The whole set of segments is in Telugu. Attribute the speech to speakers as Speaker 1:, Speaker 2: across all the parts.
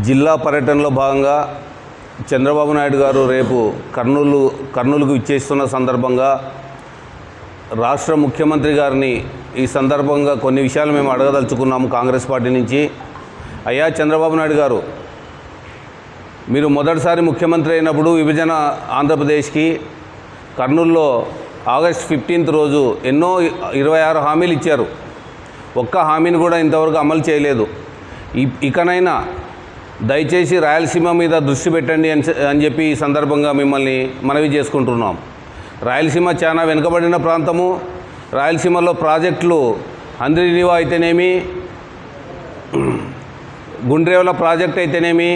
Speaker 1: జిల్లా పర్యటనలో భాగంగా చంద్రబాబు నాయుడు గారు రేపు కర్నూలు కర్నూలుకు ఇచ్చేస్తున్న సందర్భంగా రాష్ట్ర ముఖ్యమంత్రి గారిని ఈ సందర్భంగా కొన్ని విషయాలు మేము అడగదలుచుకున్నాము కాంగ్రెస్ పార్టీ నుంచి. అయ్యా చంద్రబాబు నాయుడు గారు మీరు మొదటిసారి ముఖ్యమంత్రి అయినప్పుడు విభజన ఆంధ్రప్రదేశ్కి కర్నూలులో ఆగస్ట్ ఫిఫ్టీన్త్ రోజు ఎన్నో ఇరవై ఆరు హామీలు ఇచ్చారు. ఒక్క హామీని కూడా ఇంతవరకు అమలు చేయలేదు. ఇ- ఇకనైనా దయచేసి రాయలసీమ మీద దృష్టి పెట్టండి అని అని చెప్పి ఈ సందర్భంగా మిమ్మల్ని మనవి చేసుకుంటున్నాం. రాయలసీమ చాలా వెనుకబడిన ప్రాంతము. రాయలసీమలో ప్రాజెక్టులు అంద్రినివా అయితేనేమి గుండ్రేవల ప్రాజెక్ట్ అయితేనేమి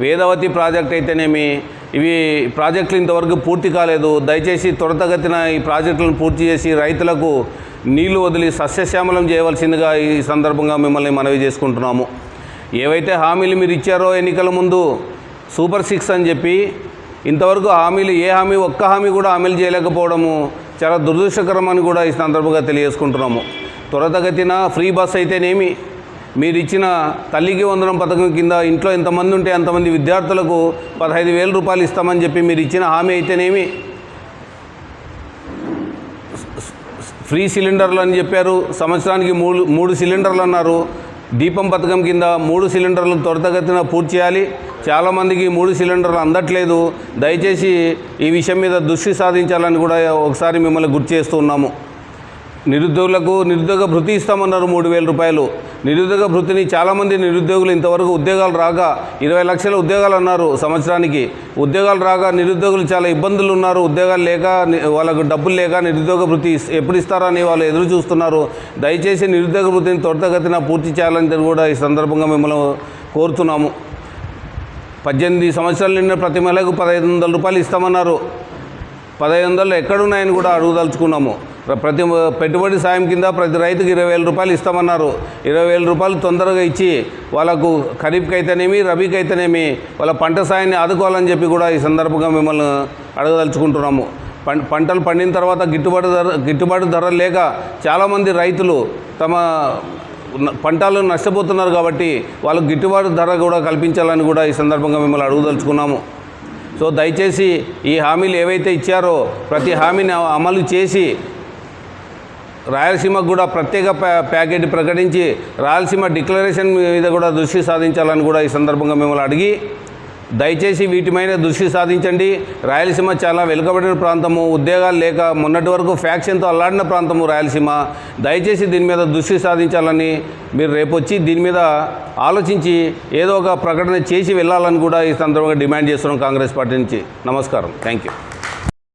Speaker 1: వేదవతి ప్రాజెక్ట్ అయితేనేమి ఇవి ప్రాజెక్టులు ఇంతవరకు పూర్తి కాలేదు. దయచేసి త్వరితగతిన ఈ ప్రాజెక్టులను పూర్తి చేసి రైతులకు నీళ్ళు వదిలి సస్యశ్యామలం చేయవలసిందిగా ఈ సందర్భంగా మిమ్మల్ని మనవి చేసుకుంటున్నాము. ఏవైతే హామీలు మీరు ఇచ్చారో ఎన్నికల ముందు సూపర్ సిక్స్ అని చెప్పి ఇంతవరకు హామీలు ఏ హామీ ఒక్క హామీ కూడా అమలు చేయలేకపోవడము చాలా దురదృష్టకరం అని కూడా ఈ సందర్భంగా తెలియజేసుకుంటున్నాము. త్వరతగతిన ఫ్రీ బస్ అయితేనేమి మీరు ఇచ్చిన తల్లికి వందనం పథకం కింద ఇంట్లో ఎంతమంది ఉంటే అంతమంది విద్యార్థులకు పదహైదు వేల రూపాయలు ఇస్తామని చెప్పి మీరు ఇచ్చిన హామీ అయితేనేమి ఫ్రీ సిలిండర్లు అని చెప్పారు. సంవత్సరానికి మూడు మూడు సిలిండర్లు అన్నారు. దీపం పథకం కింద మూడు సిలిండర్లు త్వరితగతిన పూర్తి చేయాలి. చాలామందికి మూడు సిలిండర్లు అందట్లేదు. దయచేసి ఈ విషయం మీద దృష్టి సాధించాలని కూడా ఒకసారి మిమ్మల్ని గుర్తు చేస్తూ ఉన్నాము. నిరుద్యోగులకు నిరుద్యోగ భృతి ఇస్తామన్నారు మూడు వేల రూపాయలు. నిరుద్యోగ భృతిని చాలామంది నిరుద్యోగులు ఇంతవరకు ఉద్యోగాలు రాగా ఇరవై లక్షల ఉద్యోగాలు అన్నారు సంవత్సరానికి. ఉద్యోగాలు రాగా నిరుద్యోగులు చాలా ఇబ్బందులు ఉన్నారు. ఉద్యోగాలు లేక వాళ్ళకు డబ్బులు లేక నిరుద్యోగ భృతి ఎప్పుడు ఇస్తారని వాళ్ళు ఎదురు చూస్తున్నారు. దయచేసి నిరుద్యోగ భృతిని త్వరితగతిన పూర్తి చేయాలని కూడా ఈ సందర్భంగా మిమ్మల్ని కోరుతున్నాము. పద్దెనిమిది సంవత్సరాలు నిన్న ప్రతి మహిళకు పదహైదు వందల రూపాయలు ఇస్తామన్నారు. పదహైదు వందలు ఎక్కడున్నాయని కూడా అడుగుదలుచుకున్నాము. ప్రతి పెట్టుబడి సాయం కింద ప్రతి రైతుకి ఇరవై వేల రూపాయలు ఇస్తామన్నారు. ఇరవై వేల రూపాయలు తొందరగా ఇచ్చి వాళ్ళకు ఖరీఫ్కి అయితేనేమి రబీకి అయితేనేమి వాళ్ళ పంట సాయాన్ని ఆదుకోవాలని చెప్పి కూడా ఈ సందర్భంగా మిమ్మల్ని అడగదలుచుకుంటున్నాము. పం పంటలు పండిన తర్వాత గిట్టుబాటు ధర గిట్టుబాటు ధర లేక చాలామంది రైతులు తమ పంటలు నష్టపోతున్నారు కాబట్టి వాళ్ళకు గిట్టుబాటు ధర కూడా కల్పించాలని కూడా ఈ సందర్భంగా మిమ్మల్ని అడుగుదలుచుకున్నాము. సో దయచేసి ఈ హామీలు ఏవైతే ఇచ్చారో ప్రతి హామీని అమలు చేసి రాయలసీమకు కూడా ప్రత్యేక ప్యా ప్యాకేజ్ ప్రకటించి రాయలసీమ డిక్లరేషన్ మీద కూడా దృష్టి సాధించాలని కూడా ఈ సందర్భంగా మిమ్మల్ని అడిగి దయచేసి వీటి మీద దృష్టి సాధించండి. రాయలసీమ చాలా వెనుకబడిన ప్రాంతము ఉద్యోగాలు లేక మొన్నటి వరకు ఫ్యాక్షన్తో అల్లాడిన ప్రాంతము రాయలసీమ. దయచేసి దీని మీద దృష్టి సాధించాలని మీరు రేపు వచ్చి దీని మీద ఆలోచించి ఏదో ఒక ప్రకటన చేసి వెళ్ళాలని కూడా ఈ సందర్భంగా డిమాండ్ చేస్తున్నాం కాంగ్రెస్ పార్టీ నుంచి. నమస్కారం. Thank you